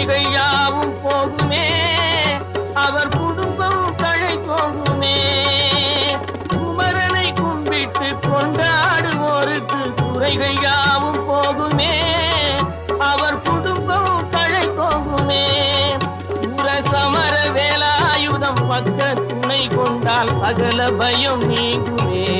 குறைகள் யாவும் போகுமே. அவர் குடும்பம் தழை போகுமே. குமரனை கும்பிட்டு கொண்டாடுவோருக்கு குறைகள் யாவும் போகுமே. அவர் குடும்பம் தழை போகுமே. சூர சமர வேலாயுதம் பக்க துணை கொண்டால் சகல பயம் நீங்குமே.